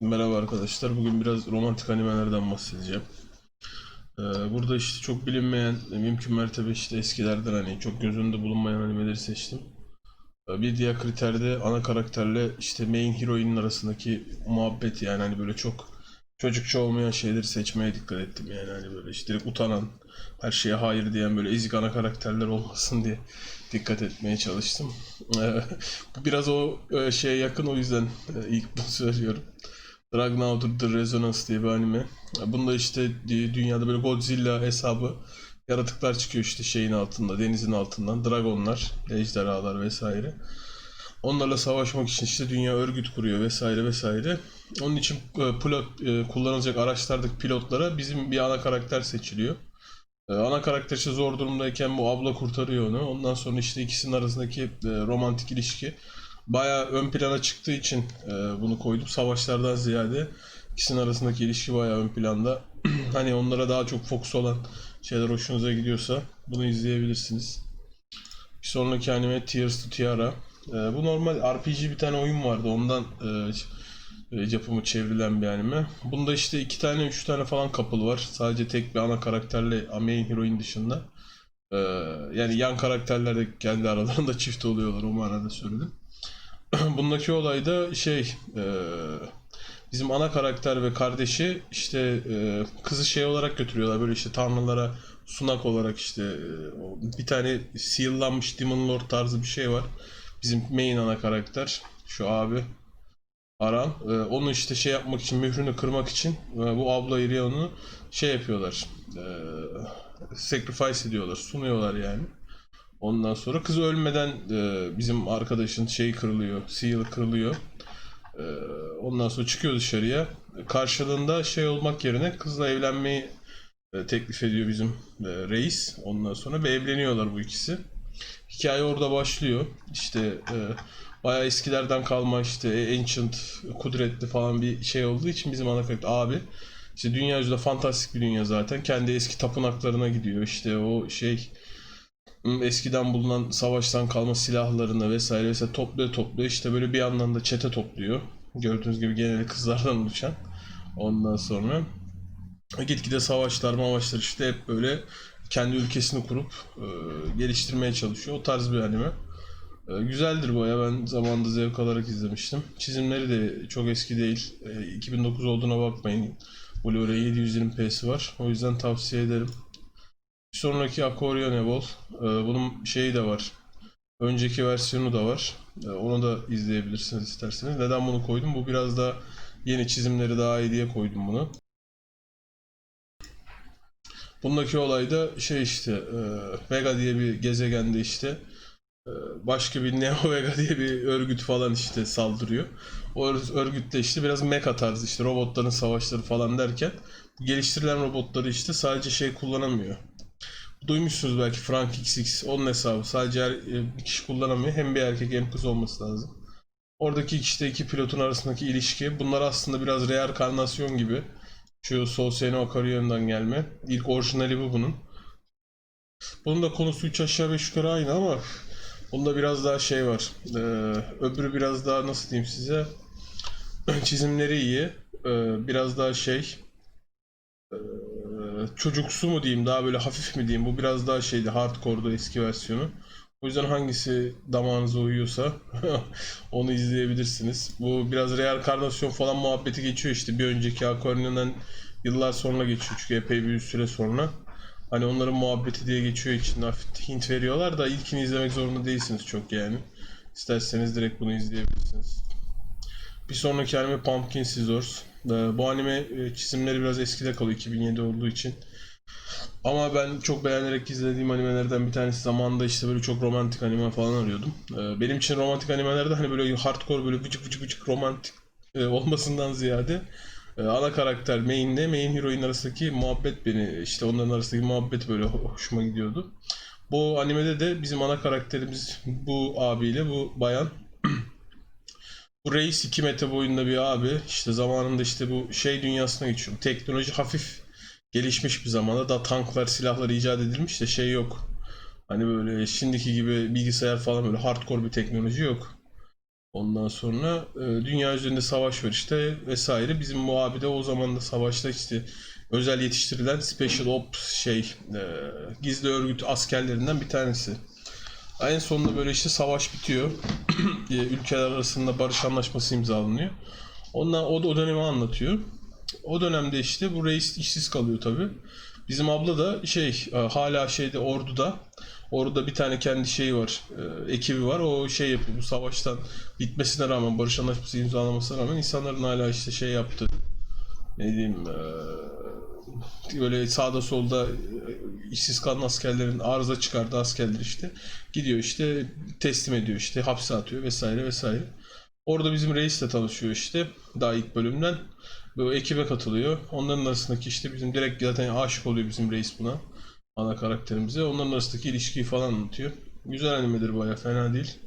Merhaba arkadaşlar. Bugün biraz romantik animelerden bahsedeceğim. Ee, burada işte çok bilinmeyen, mümkün mertebe işte eskilerden hani çok göz önünde bulunmayan animeleri seçtim. Ee, bir diğer kriter de ana karakterle işte main hero'inin arasındaki muhabbet yani hani böyle çok çocukça olmayan şeyleri seçmeye dikkat ettim yani hani böyle işte direkt utanan, her şeye hayır diyen böyle ezik ana karakterler olmasın diye dikkat etmeye çalıştım. Ee, biraz o e, şeye yakın o yüzden e, ilk bunu söylüyorum. Dragnautur The Resonance diye bir anime. Bunda işte dü- dünyada böyle Godzilla hesabı yaratıklar çıkıyor işte şeyin altında, denizin altından. Dragonlar, ejderhalar vesaire. Onlarla savaşmak için işte dünya örgüt kuruyor vesaire vesaire. Onun için e, pilot e, kullanılacak araçlardaki pilotlara bizim bir ana karakter seçiliyor. E, Ana karakter işte zor durumdayken bu abla kurtarıyor onu. Ondan sonra işte ikisinin arasındaki romantik ilişki bayağı ön plana çıktığı için e, bunu koydum. Savaşlardan ziyade ikisinin arasındaki ilişki bayağı ön planda. hani onlara daha çok fokus olan şeyler hoşunuza gidiyorsa bunu izleyebilirsiniz. Bir sonraki anime Tears to Tiara. E, bu normal RPG bir tane oyun vardı. Ondan e, e, yapımı çevrilen bir anime. Bunda işte iki tane, üç tane falan couple var. Sadece tek bir ana karakterle main heroine dışında. E, yani yan karakterler de kendi aralarında çift oluyorlar. O manada söyledim. Bundaki olay da şey e, bizim ana karakter ve kardeşi işte e, kızı şey olarak götürüyorlar böyle işte tanrılara sunak olarak işte e, bir tane seal'lanmış Demon Lord tarzı bir şey var. Bizim main ana karakter şu abi Aran. E, onu işte şey yapmak için mührünü kırmak için e, bu abla Irion'u şey yapıyorlar. E, sacrifice ediyorlar, sunuyorlar yani. Ondan sonra kız ölmeden e, bizim arkadaşın şeyi kırılıyor, seal kırılıyor. E, ondan sonra çıkıyor dışarıya. Karşılığında şey olmak yerine kızla evlenmeyi e, teklif ediyor bizim e, reis. Ondan sonra ve evleniyorlar bu ikisi. Hikaye orada başlıyor. İşte e, bayağı eskilerden kalma işte ancient, kudretli falan bir şey olduğu için bizim ana karakter abi. İşte dünya yüzünde fantastik bir dünya zaten. Kendi eski tapınaklarına gidiyor. İşte o şey eskiden bulunan savaştan kalma silahlarını vesaire vesaire topluyor topluyor işte böyle bir yandan da çete topluyor. Gördüğünüz gibi genelde kızlardan oluşan. Ondan sonra gitgide savaşlar mavaşlar işte hep böyle kendi ülkesini kurup e, geliştirmeye çalışıyor. O tarz bir anime. E, güzeldir bu ya ben zamanında zevk alarak izlemiştim. Çizimleri de çok eski değil. E, 2009 olduğuna bakmayın. Blu-ray 720p'si var. O yüzden tavsiye ederim. Bir sonraki Aquarion Evol. Ee, bunun şeyi de var. Önceki versiyonu da var. Ee, onu da izleyebilirsiniz isterseniz. Neden bunu koydum? Bu biraz da yeni çizimleri daha iyi diye koydum bunu. Bundaki olay da şey işte e, Vega diye bir gezegende işte e, başka bir Neo Vega diye bir örgüt falan işte saldırıyor. O ör- örgütte işte biraz mecha tarzı işte robotların savaşları falan derken geliştirilen robotları işte sadece şey kullanamıyor. Duymuşsunuz belki Frank XX onun hesabı. Sadece e, bir kişi kullanamıyor. Hem bir erkek hem kız olması lazım. Oradaki işte iki pilotun arasındaki ilişki. Bunlar aslında biraz reenkarnasyon gibi. Şu Souseno Akarion'dan gelme. İlk orijinali bu bunun. Bunun da konusu 3 aşağı 5 yukarı aynı ama bunda biraz daha şey var. Ee, öbürü biraz daha nasıl diyeyim size çizimleri iyi. Ee, biraz daha şey ee, çocuksu mu diyeyim daha böyle hafif mi diyeyim bu biraz daha şeydi hardcore'da eski versiyonu. O yüzden hangisi damağınıza uyuyorsa onu izleyebilirsiniz. Bu biraz reenkarnasyon falan muhabbeti geçiyor işte bir önceki Aquarion'dan yıllar sonra geçiyor çünkü epey bir süre sonra. Hani onların muhabbeti diye geçiyor için hafif hint veriyorlar da ilkini izlemek zorunda değilsiniz çok yani. İsterseniz direkt bunu izleyebilirsiniz. Bir sonraki anime Pumpkin Scissors. Ee, Bu anime e, çizimleri biraz eskide kalıyor 2007 olduğu için. Ama ben çok beğenerek izlediğim animelerden bir tanesi zamanında işte böyle çok romantik anime falan arıyordum. Ee, Benim için romantik animelerde hani böyle hardcore böyle vıcık vıcık vıcık romantik e, olmasından ziyade e, ana karakter main'le main heroine arasındaki muhabbet beni işte onların arasındaki muhabbet böyle ho- hoşuma gidiyordu. Bu animede de bizim ana karakterimiz bu abiyle bu bayan bu reis 2 metre boyunda bir abi. İşte zamanında işte bu şey dünyasına geçiyor. Teknoloji hafif gelişmiş bir zamanda da tanklar, silahlar icat edilmiş de şey yok. Hani böyle şimdiki gibi bilgisayar falan böyle hardcore bir teknoloji yok. Ondan sonra e, dünya üzerinde savaş var işte vesaire. Bizim muhabide o zaman da savaşta işte özel yetiştirilen Special Ops şey e, gizli örgüt askerlerinden bir tanesi. En sonunda böyle işte savaş bitiyor. Ülkeler arasında barış anlaşması imzalanıyor. Ondan o, o dönemi anlatıyor. O dönemde işte bu reis işsiz kalıyor tabii. Bizim abla da şey e, hala şeyde orduda. Orada bir tane kendi şeyi var, e, ekibi var. O şey yapıyor. Bu savaştan bitmesine rağmen, barış anlaşması imzalamasına rağmen insanların hala işte şey yaptığı, ne diyeyim, e, böyle sağda solda e, işsiz kalan askerlerin arıza çıkardığı askerler işte gidiyor işte teslim ediyor işte hapse atıyor vesaire vesaire. Orada bizim reisle tanışıyor işte daha ilk bölümden. Bu ekibe katılıyor. Onların arasındaki işte bizim direkt zaten aşık oluyor bizim reis buna. Ana karakterimize. Onların arasındaki ilişkiyi falan anlatıyor. Güzel animedir baya fena değil.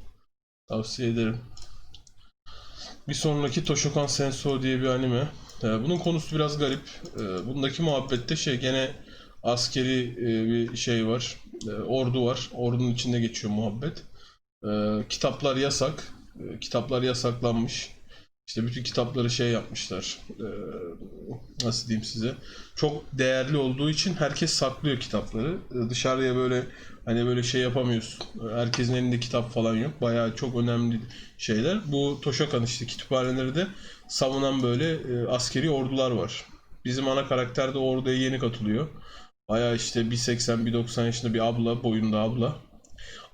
Tavsiye ederim. Bir sonraki Toshokan Senso diye bir anime. Ee, Bunun konusu biraz garip. Ee, Bundaki muhabbette şey gene askeri e, bir şey var. Ee, Ordu var. Ordunun içinde geçiyor muhabbet. Ee, Kitaplar yasak. Kitaplar yasaklanmış. İşte bütün kitapları şey yapmışlar. Ee, Nasıl diyeyim size? Çok değerli olduğu için herkes saklıyor kitapları. Ee, Dışarıya böyle hani böyle şey yapamıyorsun. Herkesin elinde kitap falan yok. Bayağı çok önemli şeyler. Bu Toshokan işte kütüphaneleri de savunan böyle e, askeri ordular var. Bizim ana karakter de orduya yeni katılıyor. Bayağı işte 1.80 1.90 yaşında bir abla, boyunda abla.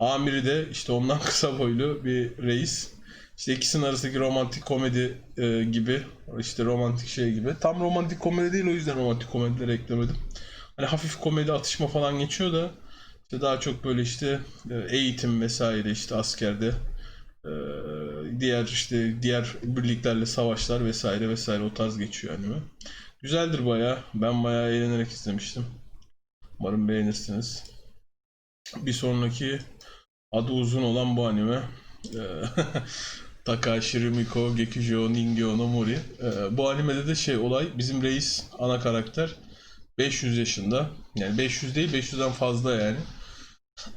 Amiri de işte ondan kısa boylu bir reis. İşte ikisinin arasındaki romantik komedi e, gibi, işte romantik şey gibi. Tam romantik komedi değil o yüzden romantik komedileri eklemedim. Hani hafif komedi atışma falan geçiyor da işte daha çok böyle işte e, eğitim vesaire işte askerde e, diğer işte diğer birliklerle savaşlar vesaire vesaire o tarz geçiyor anime. Güzeldir bayağı. Ben bayağı eğlenerek izlemiştim. Umarım beğenirsiniz. Bir sonraki adı uzun olan bu anime. Takashi Rumiko Gekujou Ningyo no Mori. Ee, bu animede de şey olay bizim reis ana karakter 500 yaşında. Yani 500 değil 500'den fazla yani.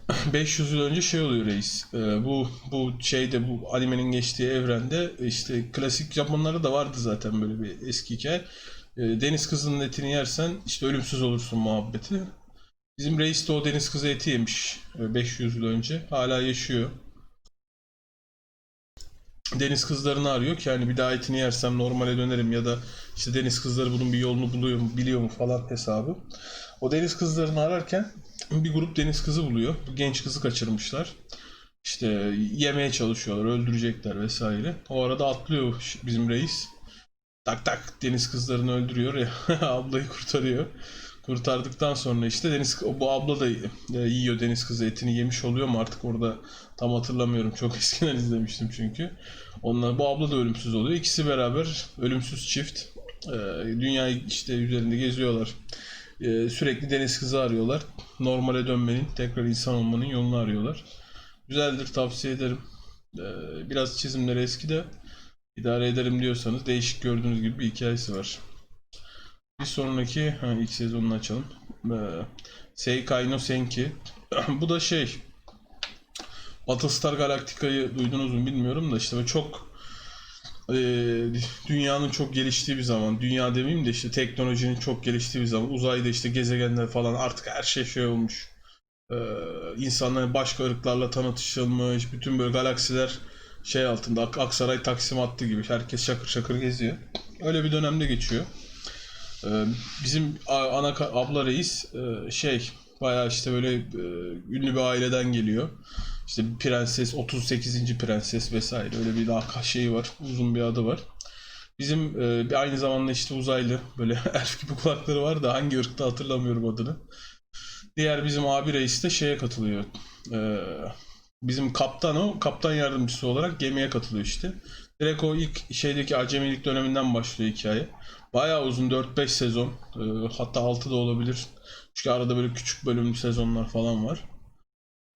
500 yıl önce şey oluyor reis. Ee, bu bu şeyde bu animenin geçtiği evrende işte klasik Japonlarda da vardı zaten böyle bir eski hikaye. Ee, deniz kızının etini yersen işte ölümsüz olursun muhabbeti. Bizim reis de o deniz kızı eti yemiş e, 500 yıl önce. Hala yaşıyor. Deniz kızlarını arıyor ki hani bir daha etini yersem normale dönerim ya da işte deniz kızları bunun bir yolunu buluyor mu biliyor mu falan hesabı. O deniz kızlarını ararken bir grup deniz kızı buluyor. Bu genç kızı kaçırmışlar. İşte yemeye çalışıyorlar, öldürecekler vesaire. O arada atlıyor bizim reis. Tak tak deniz kızlarını öldürüyor ya ablayı kurtarıyor. Kurtardıktan sonra işte deniz bu abla da e, yiyor deniz kızı etini yemiş oluyor mu artık orada tam hatırlamıyorum. Çok eskiden izlemiştim çünkü. Onlar bu abla da ölümsüz oluyor. İkisi beraber ölümsüz çift. E, dünyayı işte üzerinde geziyorlar. E, sürekli deniz kızı arıyorlar. Normale dönmenin, tekrar insan olmanın yolunu arıyorlar. Güzeldir, tavsiye ederim. Biraz çizimleri eski de idare ederim diyorsanız değişik gördüğünüz gibi bir hikayesi var. Bir sonraki ha, ilk sezonunu açalım. Ee, Seikai no Senki. Bu da şey Battlestar Galactica'yı duydunuz mu bilmiyorum da işte çok e, dünyanın çok geliştiği bir zaman. Dünya demeyeyim de işte teknolojinin çok geliştiği bir zaman. Uzayda işte gezegenler falan artık her şey şey olmuş. Ee, insanların başka ırklarla tanıtışılmış. Bütün böyle galaksiler şey altında Ak- Aksaray Taksim hattı gibi. Herkes şakır şakır geziyor. Öyle bir dönemde geçiyor. Ee, bizim ana abla reis e, şey bayağı işte böyle e, ünlü bir aileden geliyor. İşte prenses 38. prenses vesaire öyle bir lakap şeyi var. Uzun bir adı var. Bizim e, bir aynı zamanda işte uzaylı böyle elf gibi kulakları var da hangi ırkta hatırlamıyorum adını. Diğer bizim abi reis de şeye katılıyor. Bizim kaptan o kaptan yardımcısı olarak gemiye katılıyor işte. Direkt o ilk şeydeki acemilik döneminden başlıyor hikaye. Bayağı uzun 4-5 sezon. Ee, hatta 6 da olabilir. Çünkü arada böyle küçük bölümlü sezonlar falan var.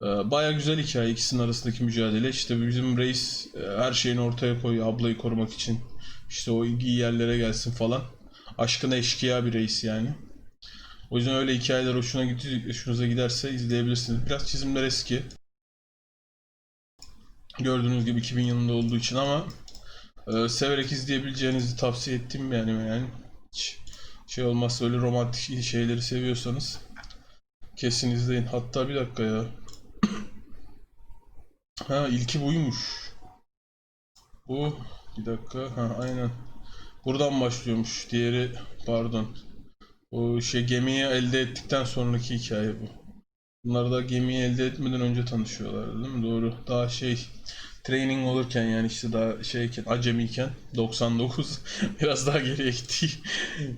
Ee, bayağı güzel hikaye ikisinin arasındaki mücadele. İşte bizim reis e, her şeyini ortaya koyuyor ablayı korumak için. İşte o iyi yerlere gelsin falan. Aşkına eşkıya bir reis yani. O yüzden öyle hikayeler hoşuna hoşunuza giderse izleyebilirsiniz. Biraz çizimler eski. Gördüğünüz gibi 2000 yılında olduğu için ama e, severek izleyebileceğinizi tavsiye ettiğim bir anime yani. Hiç şey olmazsa öyle romantik şeyleri seviyorsanız kesin izleyin. Hatta bir dakika ya. Ha ilki buymuş. Bu bir dakika. Ha aynen. Buradan başlıyormuş. Diğeri pardon. O şey gemiyi elde ettikten sonraki hikaye bu. Bunlar da gemiyi elde etmeden önce tanışıyorlar değil mi? Doğru. Daha şey training olurken yani işte daha şeyken acemiyken 99 biraz daha geriye gitti.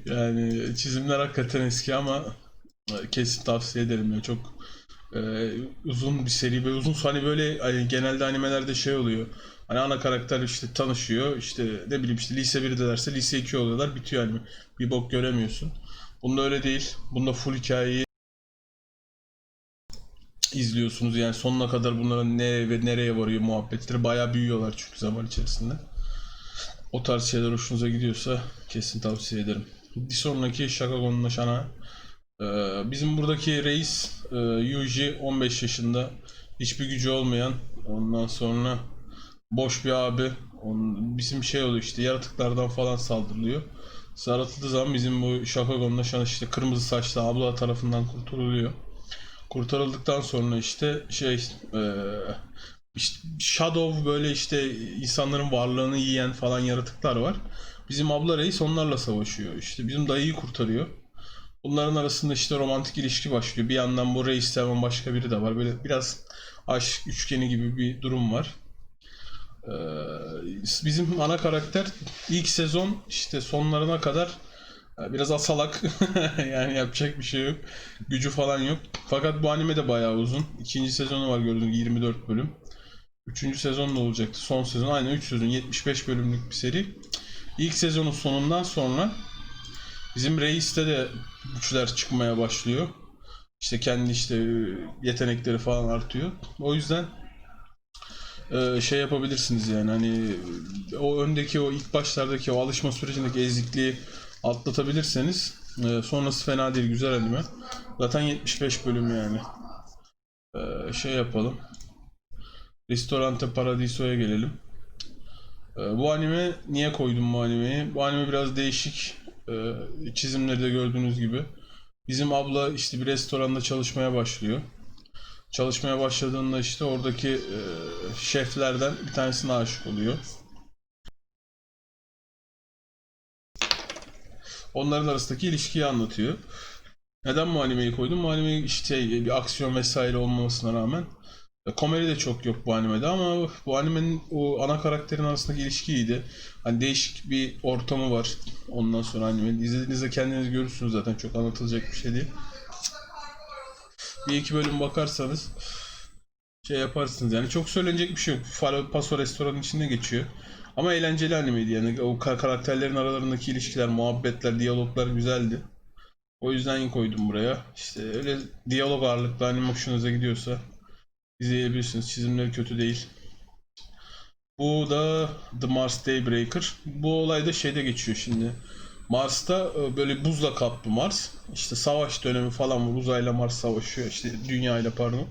yani çizimler hakikaten eski ama e, kesin tavsiye ederim ya çok e, uzun bir seri ve uzun hani böyle hani genelde animelerde şey oluyor. Hani ana karakter işte tanışıyor işte ne bileyim işte lise 1'delerse lise 2 oluyorlar bitiyor anime. Bir bok göremiyorsun. Bunda öyle değil. Bunda full hikayeyi izliyorsunuz. Yani sonuna kadar bunların ne ve nereye varıyor muhabbetleri. Bayağı büyüyorlar çünkü zaman içerisinde. O tarz şeyler hoşunuza gidiyorsa kesin tavsiye ederim. Bir sonraki Shakagon'la Shana. Ee, bizim buradaki reis e, Yuji 15 yaşında. Hiçbir gücü olmayan. Ondan sonra boş bir abi. Onun, bizim şey oluyor işte yaratıklardan falan saldırılıyor. Saratıldığı zaman bizim bu Shakagon'la Shana işte kırmızı saçlı abla tarafından kurtuluyor. Kurtarıldıktan sonra işte şey eee, işte Shadow böyle işte insanların varlığını yiyen falan yaratıklar var. Bizim abla reis onlarla savaşıyor. İşte bizim dayıyı kurtarıyor. Bunların arasında işte romantik ilişki başlıyor. Bir yandan bu reis seven başka biri de var. Böyle biraz aşk üçgeni gibi bir durum var. Ee, bizim ana karakter ilk sezon işte sonlarına kadar e, biraz asalak yani yapacak bir şey yok. Gücü falan yok. Fakat bu anime de bayağı uzun. İkinci sezonu var gördüğünüz gibi 24 bölüm. Üçüncü sezon da olacaktı. Son sezon aynı 3 sezon 75 bölümlük bir seri. İlk sezonun sonundan sonra bizim reiste de güçler çıkmaya başlıyor. İşte kendi işte yetenekleri falan artıyor. O yüzden e, şey yapabilirsiniz yani hani o öndeki o ilk başlardaki o alışma sürecindeki ezikliği atlatabilirseniz e, sonrası fena değil güzel anime. Zaten 75 bölüm yani. E, şey yapalım. Ristorante Paradiso'ya gelelim. E, bu anime niye koydum bu animeyi? Bu anime biraz değişik. E, çizimleri de gördüğünüz gibi. Bizim abla işte bir restoranda çalışmaya başlıyor. Çalışmaya başladığında işte oradaki e, şeflerden bir tanesine aşık oluyor. Onların arasındaki ilişkiyi anlatıyor. Neden bu koydum? Bu anime işte bir aksiyon vesaire olmamasına rağmen komedi de çok yok bu animede ama bu animenin o ana karakterin arasındaki ilişki iyiydi. Hani değişik bir ortamı var. Ondan sonra anime izlediğinizde kendiniz görürsünüz zaten çok anlatılacak bir şey değil. Bir iki bölüm bakarsanız şey yaparsınız yani çok söylenecek bir şey yok. Falo Paso restoranın içinde geçiyor. Ama eğlenceli animeydi yani o ka- karakterlerin aralarındaki ilişkiler, muhabbetler, diyaloglar güzeldi. O yüzden koydum buraya. İşte öyle diyalog ağırlıklı anime hoşunuza gidiyorsa izleyebilirsiniz. Çizimleri kötü değil. Bu da The Mars Daybreaker. Bu olay da şeyde geçiyor şimdi. Mars'ta e, böyle buzla kaplı Mars. İşte savaş dönemi falan var. Uzayla Mars savaşıyor. İşte Dünya ile pardon.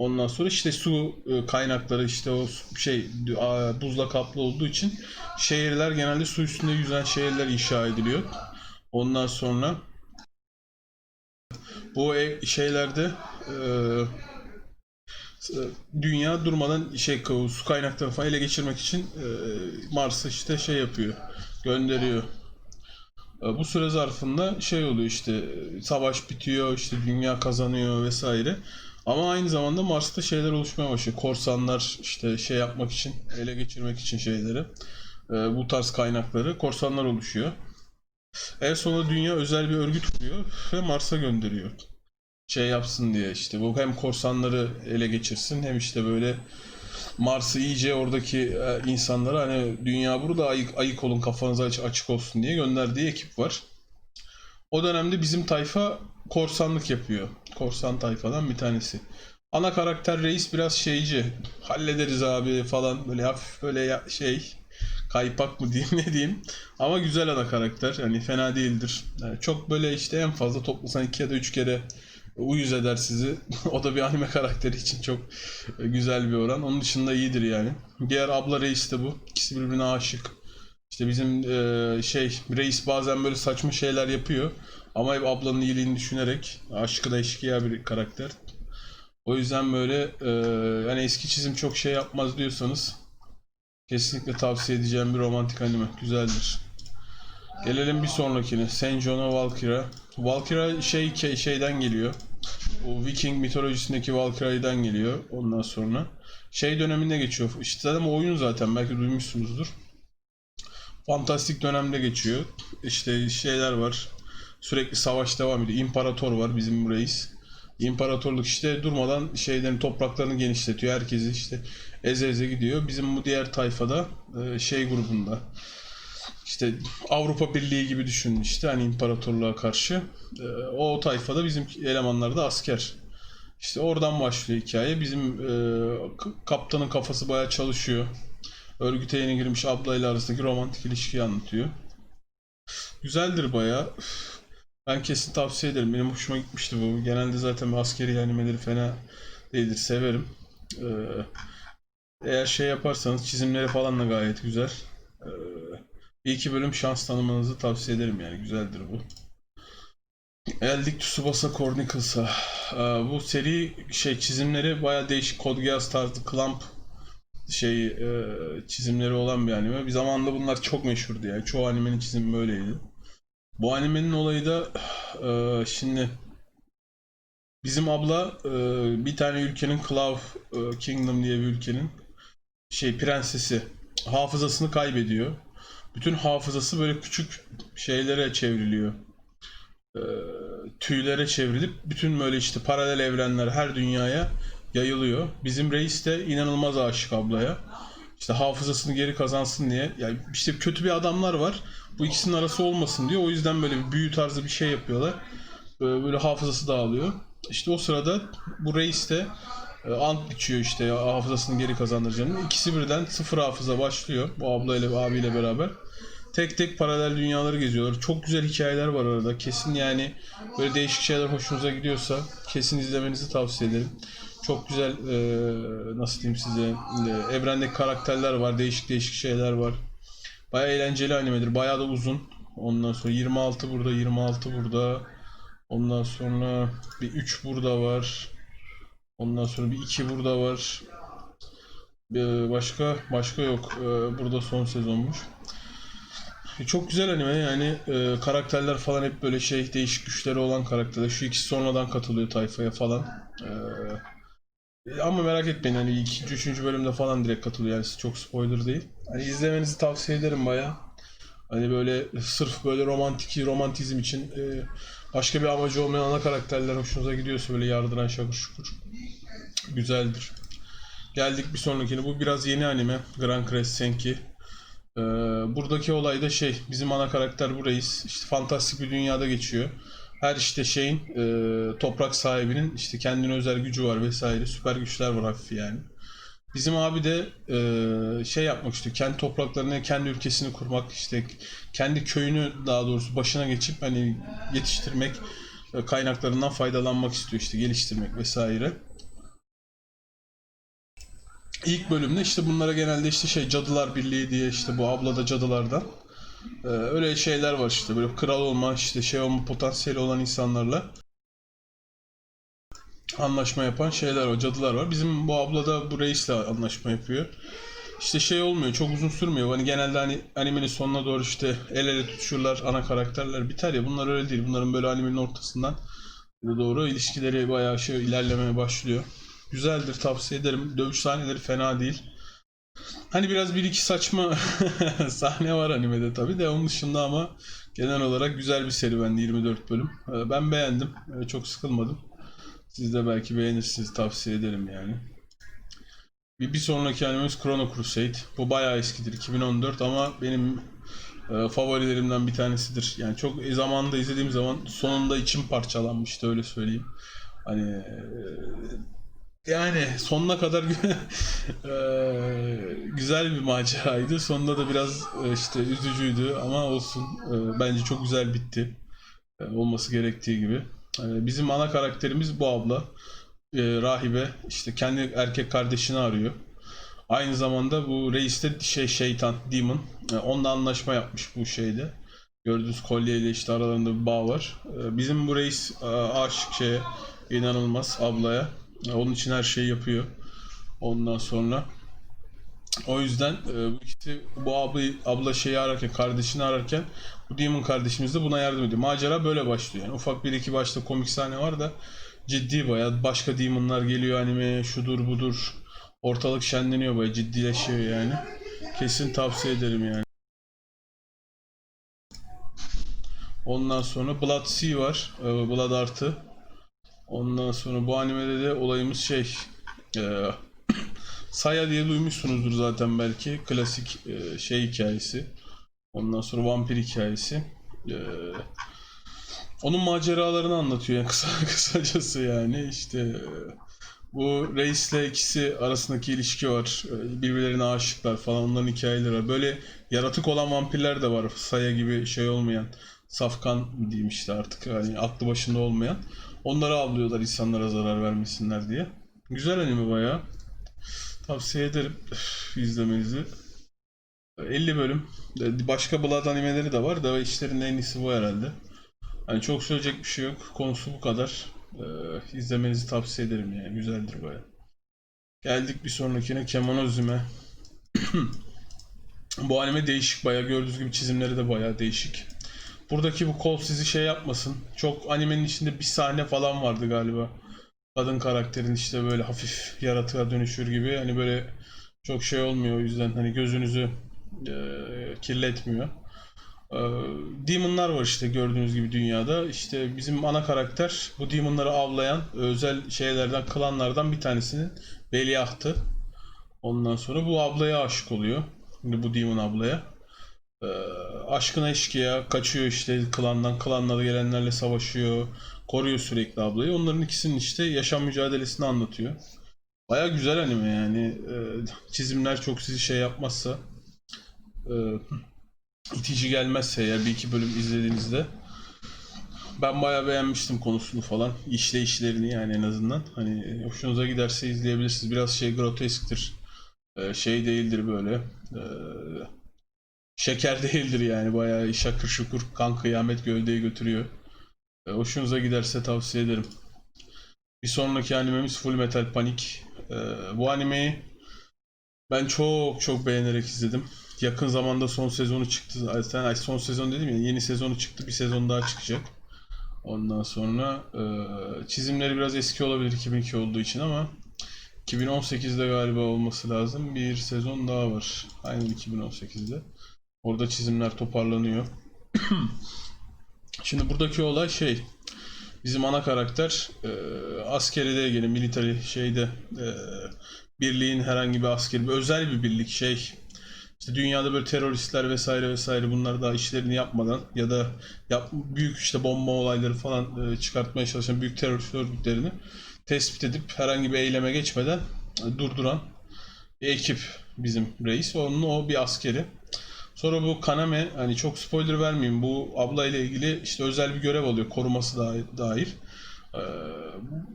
Ondan sonra işte su e, kaynakları işte o şey buzla kaplı olduğu için şehirler genelde su üstünde yüzen şehirler inşa ediliyor. Ondan sonra bu ev, şeylerde e, dünya durmadan şey su kaynaklarını falan ele geçirmek için e, Mars'ı işte şey yapıyor gönderiyor. E, Bu süre zarfında şey oluyor işte e, savaş bitiyor işte dünya kazanıyor vesaire. Ama aynı zamanda Mars'ta şeyler oluşmaya başlıyor. Korsanlar işte şey yapmak için ele geçirmek için şeyleri e, bu tarz kaynakları korsanlar oluşuyor. En sonunda dünya özel bir örgüt kuruyor ve Mars'a gönderiyor. Şey yapsın diye işte bu hem korsanları ele geçirsin hem işte böyle Mars'ı iyice oradaki e, insanlara hani dünya burada ayık, ayık olun kafanız aç- açık olsun diye gönderdiği ekip var. O dönemde bizim tayfa korsanlık yapıyor. Korsan tayfadan bir tanesi. Ana karakter reis biraz şeyci. Hallederiz abi falan böyle hafif böyle ya- şey kaypak mı diyeyim ne diyeyim. Ama güzel ana karakter. Hani fena değildir. Yani çok böyle işte en fazla toplasan iki ya da üç kere uyuz eder sizi. o da bir anime karakteri için çok güzel bir oran. Onun dışında iyidir yani. Diğer abla reis de bu. İkisi birbirine aşık. İşte bizim e, şey reis bazen böyle saçma şeyler yapıyor. Ama hep ablanın iyiliğini düşünerek aşkı da eşkıya bir karakter. O yüzden böyle e, yani eski çizim çok şey yapmaz diyorsanız kesinlikle tavsiye edeceğim bir romantik anime. Güzeldir. Gelelim bir sonrakine. Senjona Valkyria. Valkyria şey şeyden geliyor. O Viking mitolojisindeki Valkyria'dan geliyor ondan sonra. Şey döneminde geçiyor. İşte zaten o oyun zaten belki duymuşsunuzdur. Fantastik dönemde geçiyor. İşte şeyler var. Sürekli savaş devam ediyor. İmparator var bizim reis. İmparatorluk işte durmadan şeylerin topraklarını genişletiyor. Herkesi işte eze eze gidiyor. Bizim bu diğer tayfada e, şey grubunda işte Avrupa Birliği gibi düşünün işte hani imparatorluğa karşı. E, o tayfada bizim elemanlar da asker. İşte oradan başlıyor hikaye. Bizim e, kaptanın kafası bayağı çalışıyor. Örgüte yeni girmiş ablayla arasındaki romantik ilişkiyi anlatıyor. Güzeldir bayağı. Ben kesin tavsiye ederim. Benim hoşuma gitmişti bu. Genelde zaten askeri animeleri fena değildir. Severim. Ee, eğer şey yaparsanız çizimleri falan da gayet güzel. Ee, bir iki bölüm şans tanımanızı tavsiye ederim yani. Güzeldir bu. Geldik Tsubasa Chronicles'a. Ee, bu seri şey çizimleri bayağı değişik. Code Geass tarzı Clamp şey e, çizimleri olan bir anime. Bir zamanında bunlar çok meşhurdu yani. Çoğu animenin çizimi böyleydi. Bu animenin olayı da e, şimdi bizim abla e, bir tane ülkenin Claw e, Kingdom diye bir ülkenin şey prensesi hafızasını kaybediyor. Bütün hafızası böyle küçük şeylere çevriliyor. E, tüylere çevrilip bütün böyle işte paralel evrenler her dünyaya yayılıyor. Bizim reis de inanılmaz aşık ablaya. İşte hafızasını geri kazansın diye. Yani işte kötü bir adamlar var. Bu ikisinin arası olmasın diyor. O yüzden böyle bir büyü tarzı bir şey yapıyorlar. Böyle, böyle hafızası dağılıyor. İşte o sırada bu reis de e, ant biçiyor işte hafızasını geri kazandıracağını. İkisi birden sıfır hafıza başlıyor. Bu ablayla abiyle beraber. Tek tek paralel dünyaları geziyorlar. Çok güzel hikayeler var arada. Kesin yani böyle değişik şeyler hoşunuza gidiyorsa kesin izlemenizi tavsiye ederim. Çok güzel e, nasıl diyeyim size e, evrendeki karakterler var. Değişik değişik şeyler var. Baya eğlenceli animedir. Baya da uzun. Ondan sonra 26 burada, 26 burada. Ondan sonra bir 3 burada var. Ondan sonra bir 2 burada var. Bir başka başka yok. Ee, Burada son sezonmuş. E, Çok güzel anime yani e, karakterler falan hep böyle şey değişik güçleri olan karakterler. Şu ikisi sonradan katılıyor tayfaya falan. Ee, ama merak etmeyin hani ikinci, üçüncü bölümde falan direkt katılıyor yani çok spoiler değil. Hani izlemenizi tavsiye ederim baya. Hani böyle sırf böyle romantik romantizm için e, başka bir amacı olmayan ana karakterler hoşunuza gidiyorsa böyle yardıran şakır şukur. Güzeldir. Geldik bir sonrakine. Bu biraz yeni anime. Grand Crest Senki. Ee, buradaki olay da şey bizim ana karakter bu reis. İşte fantastik bir dünyada geçiyor. Her işte şeyin e, toprak sahibinin işte kendine özel gücü var vesaire. Süper güçler var hafif yani. Bizim abi de e, şey yapmak istiyor. Kendi topraklarını, kendi ülkesini kurmak, işte kendi köyünü daha doğrusu başına geçip hani yetiştirmek, e, kaynaklarından faydalanmak istiyor işte geliştirmek vesaire. İlk bölümde işte bunlara genelde işte şey Cadılar Birliği diye işte bu abla da cadılardan. Ee, öyle şeyler var işte böyle kral olma işte şey olma potansiyeli olan insanlarla anlaşma yapan şeyler var, cadılar var. Bizim bu abla da bu reisle anlaşma yapıyor. İşte şey olmuyor, çok uzun sürmüyor. Hani genelde hani animenin sonuna doğru işte el ele tutuşurlar, ana karakterler biter ya. Bunlar öyle değil. Bunların böyle animenin ortasından doğru ilişkileri bayağı şey ilerlemeye başlıyor. Güzeldir, tavsiye ederim. Dövüş sahneleri fena değil. Hani biraz bir iki saçma sahne var animede tabi de onun dışında ama genel olarak güzel bir serüvendi 24 bölüm. Ee, Ben beğendim. Ee, Çok sıkılmadım. Siz de belki beğenirsiniz tavsiye ederim yani. Bir, bir sonraki animemiz Chrono Crusade. Bu bayağı eskidir 2014 ama benim e, favorilerimden bir tanesidir. Yani çok zamanında izlediğim zaman sonunda içim parçalanmıştı öyle söyleyeyim. Hani e, yani sonuna kadar güzel bir maceraydı. Sonunda da biraz e, işte üzücüydü ama olsun. Bence çok güzel bitti. Olması gerektiği gibi. Bizim ana karakterimiz bu abla. Rahibe. İşte kendi erkek kardeşini arıyor. Aynı zamanda bu reis de şey şeytan, demon. Onunla anlaşma yapmış bu şeyde. Gördüğünüz kolyeyle işte aralarında bir bağ var. Bizim bu reis aşık şeye inanılmaz ablaya. Onun için her şeyi yapıyor. Ondan sonra o yüzden e, bu ikisi bu abla, abla şeyi ararken, kardeşini ararken bu Demon kardeşimiz de buna yardım ediyor. Macera böyle başlıyor. Yani ufak bir iki başta komik sahne var da ciddi bayağı başka Demon'lar geliyor anime şudur budur. Ortalık şenleniyor bayağı ciddileşiyor yani. Kesin tavsiye ederim yani. Ondan sonra Blood Sea var. e, Blood artı. Ondan sonra bu animede de olayımız şey e, Saya diye duymuşsunuzdur zaten belki. Klasik e, şey hikayesi. Ondan sonra vampir hikayesi. E, onun maceralarını anlatıyor yani kısa, kısacası yani işte e, bu reisle ikisi arasındaki ilişki var. E, Birbirlerine aşıklar falan onların hikayeleri var. Böyle yaratık olan vampirler de var. Saya gibi şey olmayan. Safkan diyeyim işte artık hani aklı başında olmayan. Onları avlıyorlar insanlara zarar vermesinler diye. Güzel anime bayağı. Tavsiye ederim izlemenizi. 50 bölüm. E, Başka Blood animeleri de var da işlerin en iyisi bu herhalde. Hani çok söyleyecek bir şey yok. Konusu bu kadar. Ee, izlemenizi tavsiye ederim yani. Güzeldir baya. Geldik bir sonrakine Kemonozüme. bu anime değişik baya. Gördüğünüz gibi çizimleri de baya değişik. Buradaki bu kol sizi şey yapmasın. Çok animenin içinde bir sahne falan vardı galiba kadın karakterin işte böyle hafif yaratığa dönüşür gibi hani böyle çok şey olmuyor o yüzden hani gözünüzü e, kirletmiyor. E, demonlar var işte gördüğünüz gibi dünyada. İşte bizim ana karakter bu demonları avlayan özel şeylerden, klanlardan bir tanesinin veliahtı. Ondan sonra bu ablaya aşık oluyor. Şimdi bu demon ablaya. E, aşkına eşkıya kaçıyor işte klandan klanlara gelenlerle savaşıyor koruyor sürekli ablayı. Onların ikisinin işte yaşam mücadelesini anlatıyor. Baya güzel anime yani. E, çizimler çok sizi şey yapmazsa e, itici gelmezse eğer bir iki bölüm izlediğinizde ben bayağı beğenmiştim konusunu falan işleyişlerini yani en azından. Hani hoşunuza giderse izleyebilirsiniz. Biraz şey grotesktir. E, şey değildir böyle. E, şeker değildir yani bayağı şakır şukur kan kıyamet gövdeyi götürüyor. E, hoşunuza giderse tavsiye ederim. Bir sonraki animemiz Full Metal Panic. E, bu animeyi ben çok çok beğenerek izledim. Yakın zamanda son sezonu çıktı zaten. Ay son sezon dedim ya yeni sezonu çıktı. Bir sezon daha çıkacak. Ondan sonra e, çizimleri biraz eski olabilir 2002 olduğu için ama 2018'de galiba olması lazım. Bir sezon daha var. Aynen 2018'de. Orada çizimler toparlanıyor. Şimdi buradaki olay şey bizim ana karakter e, askeride ilgili military şeyde e, birliğin herhangi bir askeri bir özel bir birlik şey işte dünyada böyle teröristler vesaire vesaire bunlar daha işlerini yapmadan ya da yap, büyük işte bomba olayları falan e, çıkartmaya çalışan büyük terörist örgütlerini tespit edip herhangi bir eyleme geçmeden e, durduran bir ekip bizim reis. Onun o bir askeri. Sonra bu Kaname hani çok spoiler vermeyeyim bu abla ile ilgili işte özel bir görev alıyor koruması da- dair. Ee,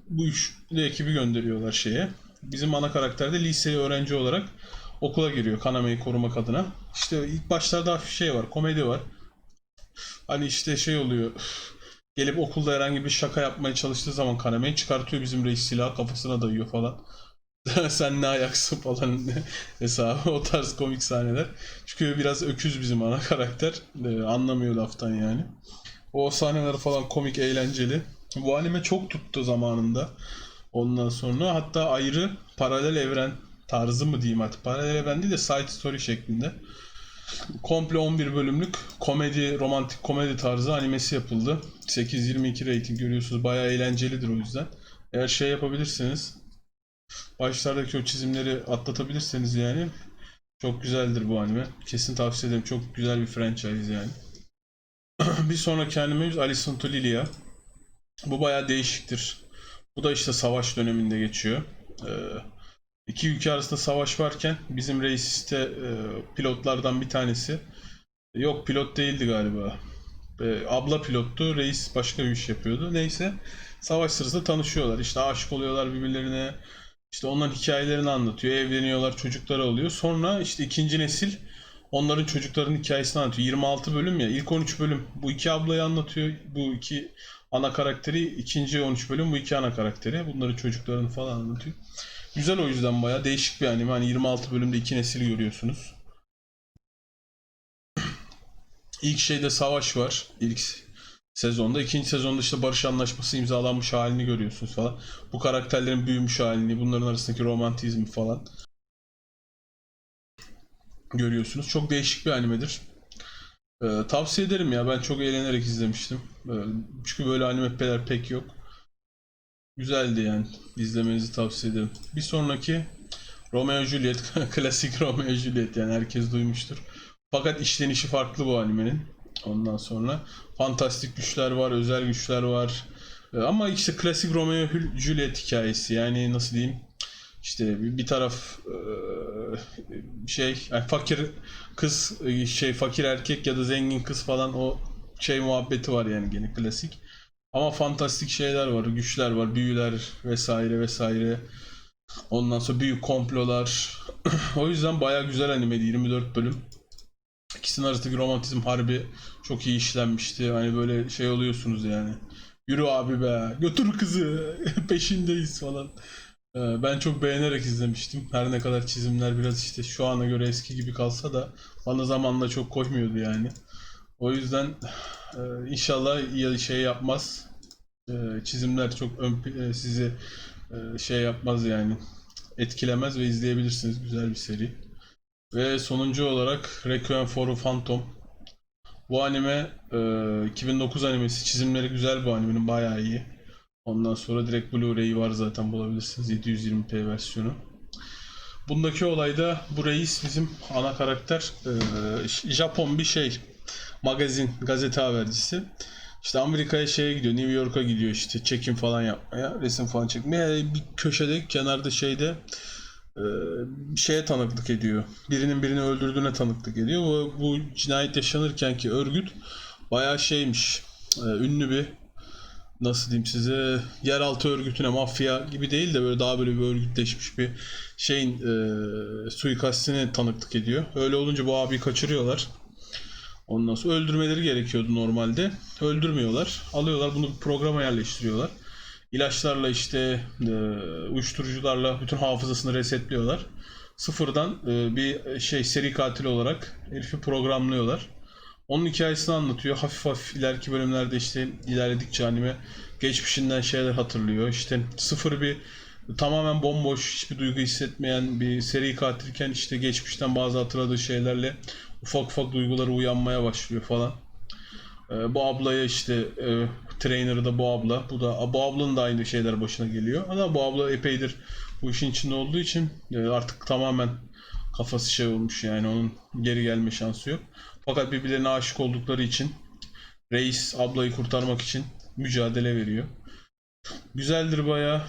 bu üçlü ekibi gönderiyorlar şeye. Bizim ana karakter de lise öğrenci olarak okula giriyor Kaname'yi korumak adına. İşte ilk başlarda hafif şey var komedi var. Hani işte şey oluyor gelip okulda herhangi bir şaka yapmaya çalıştığı zaman Kaname'yi çıkartıyor bizim reis silahı kafasına dayıyor falan. Sen ne ayaksın falan hesabı o tarz komik sahneler. Çünkü biraz öküz bizim ana karakter. Ee, anlamıyor laftan yani. O sahneler falan komik, eğlenceli. Bu anime çok tuttu zamanında. Ondan sonra hatta ayrı paralel evren tarzı mı diyeyim artık. Paralel evren değil de side story şeklinde. Komple 11 bölümlük komedi, romantik komedi tarzı animesi yapıldı. 8.22 rating görüyorsunuz. Bayağı eğlencelidir o yüzden. Eğer şey yapabilirseniz başlardaki o çizimleri atlatabilirseniz yani çok güzeldir bu anime. Kesin tavsiye ederim. Çok güzel bir franchise yani. bir sonraki animemiz Alison to Lilia. Bu bayağı değişiktir. Bu da işte savaş döneminde geçiyor. Ee, iki ülke arasında savaş varken bizim reis işte e, pilotlardan bir tanesi yok pilot değildi galiba. Ee, abla pilottu, reis başka bir iş yapıyordu. Neyse savaş sırasında tanışıyorlar. İşte aşık oluyorlar birbirlerine. İşte onların hikayelerini anlatıyor. Evleniyorlar, çocukları oluyor. Sonra işte ikinci nesil onların çocuklarının hikayesini anlatıyor. 26 bölüm ya. ilk 13 bölüm bu iki ablayı anlatıyor. Bu iki ana karakteri. ikinci 13 bölüm bu iki ana karakteri. Bunların çocuklarını falan anlatıyor. Güzel o yüzden bayağı değişik bir anime. Hani 26 bölümde iki nesil görüyorsunuz. İlk şeyde savaş var. İlk sezonda. ikinci sezonda işte barış anlaşması imzalanmış halini görüyorsunuz falan. Bu karakterlerin büyümüş halini, bunların arasındaki romantizmi falan görüyorsunuz. Çok değişik bir animedir. Ee, tavsiye ederim ya. Ben çok eğlenerek izlemiştim. Ee, çünkü böyle animeler pek yok. Güzeldi yani. İzlemenizi tavsiye ederim. Bir sonraki Romeo Juliet. Klasik Romeo Juliet yani herkes duymuştur. Fakat işlenişi farklı bu animenin. Ondan sonra fantastik güçler var, özel güçler var. Ee, Ama işte klasik Romeo Juliet hikayesi. Yani nasıl diyeyim? İşte bir taraf eee, şey yani fakir kız e, şey fakir erkek ya da zengin kız falan o şey muhabbeti var yani gene klasik. Ama fantastik şeyler var, güçler var, büyüler vesaire vesaire. Ondan sonra büyük komplolar. o yüzden bayağı güzel animeydi 24 bölüm. İkisinin arasındaki romantizm harbi çok iyi işlenmişti. Hani böyle şey oluyorsunuz yani. Yürü abi be, götür kızı, peşindeyiz falan. Ee, Ben çok beğenerek izlemiştim. Her ne kadar çizimler biraz işte şu ana göre eski gibi kalsa da bana zamanla çok koymuyordu yani. O yüzden e, inşallah iyi şey yapmaz. E, Çizimler çok ön, e, sizi şey yapmaz yani. Etkilemez ve izleyebilirsiniz. Güzel bir seri. Ve sonuncu olarak Requiem for a Phantom. Bu anime e, 2009 animesi. Çizimleri güzel bu animenin bayağı iyi. Ondan sonra direkt Blu-ray'i var zaten bulabilirsiniz 720p versiyonu. Bundaki olayda bu reis bizim ana karakter e, Japon bir şey magazin gazete habercisi. İşte Amerika'ya şeye gidiyor New York'a gidiyor işte çekim falan yapmaya resim falan çekmeye bir köşede kenarda şeyde bir şeye tanıklık ediyor. Birinin birini öldürdüğüne tanıklık ediyor. Bu, bu cinayet yaşanırken ki örgüt bayağı şeymiş e, ünlü bir nasıl diyeyim size yeraltı örgütüne mafya gibi değil de böyle daha böyle bir örgütleşmiş bir şeyin e, suikastine tanıklık ediyor. Öyle olunca bu abiyi kaçırıyorlar. Ondan sonra öldürmeleri gerekiyordu normalde. Öldürmüyorlar. Alıyorlar bunu bir programa yerleştiriyorlar. İlaçlarla işte e, uyuşturucularla bütün hafızasını resetliyorlar. Sıfırdan e, bir şey seri katil olarak herifi programlıyorlar. Onun hikayesini anlatıyor. Hafif hafif ileriki bölümlerde işte ilerledikçe anime geçmişinden şeyler hatırlıyor. İşte sıfır bir tamamen bomboş hiçbir duygu hissetmeyen bir seri katilken işte geçmişten bazı hatırladığı şeylerle ufak ufak duyguları uyanmaya başlıyor falan. Ee, bu ablaya işte e, trainer'ı da bu abla. Bu da bu ablanın da aynı şeyler başına geliyor. Ama bu abla epeydir bu işin içinde olduğu için e, artık tamamen kafası şey olmuş yani onun geri gelme şansı yok. Fakat birbirlerine aşık oldukları için reis ablayı kurtarmak için mücadele veriyor. Güzeldir bayağı.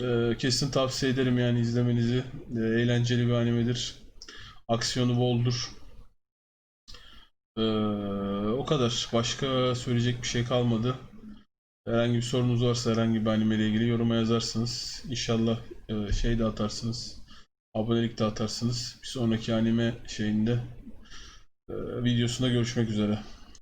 Ee, kesin tavsiye ederim yani izlemenizi. Ee, eğlenceli bir animedir. Aksiyonu boldur. Ee, o kadar. Başka söyleyecek bir şey kalmadı. Herhangi bir sorunuz varsa herhangi bir anime ile ilgili yoruma yazarsınız. İnşallah e, şey de atarsınız. Abonelik de atarsınız. Bir sonraki anime şeyinde e, videosunda görüşmek üzere.